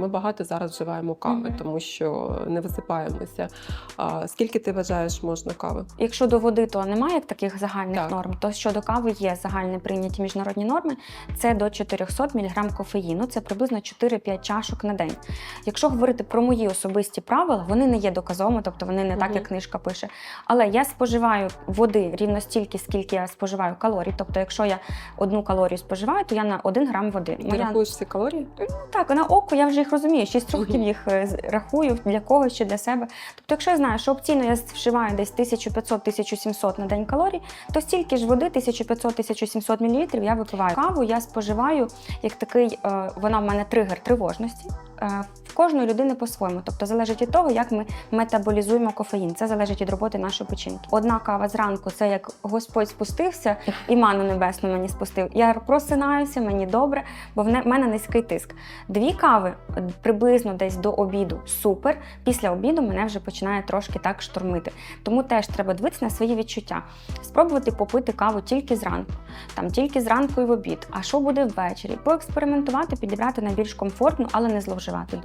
Ми багато зараз вживаємо кави, тому що не висипаємося. А, скільки ти вважаєш можна кави? Якщо до води, то немає таких загальних Так. норм. То щодо кави є загальні прийняті міжнародні норми. Це до 400 мг кофеїну, це приблизно 4-5 чашок на день. Якщо говорити про мої особисті правила, вони не є доказовими, тобто вони не так, Мгм. як книжка пише. Але я споживаю води рівно стільки, скільки я споживаю калорій. Тобто, якщо я одну калорію споживаю, то я на 1 грам води. Ти Моя рахуєш всі калорії? Ну, Так, на око я вже їх розумію. 6 років їх е, рахую для когось чи для себе. Тобто, якщо я знаю, що опційно я вживаю десь 1500-1700 на день калорій, то стільки ж води, 1500-1700 мл я випиваю. Каву я споживаю як такий, е, вона в мене тригер тривожності. Кожної людини по-своєму. Тобто залежить від того, як ми метаболізуємо кофеїн. Це залежить від роботи нашої печінки. Одна кава зранку це як Господь спустився і ману небесну мені спустив. Я просинаюся, мені добре, бо в не- в мене низький тиск. Дві кави приблизно десь до обіду супер. Після обіду мене вже починає трошки так штормити. Тому теж треба дивитися на свої відчуття. Спробувати попити каву тільки зранку, там тільки зранку і в обід. А що буде ввечері? Поекспериментувати, підібрати найбільш комфортну, але не зловживати.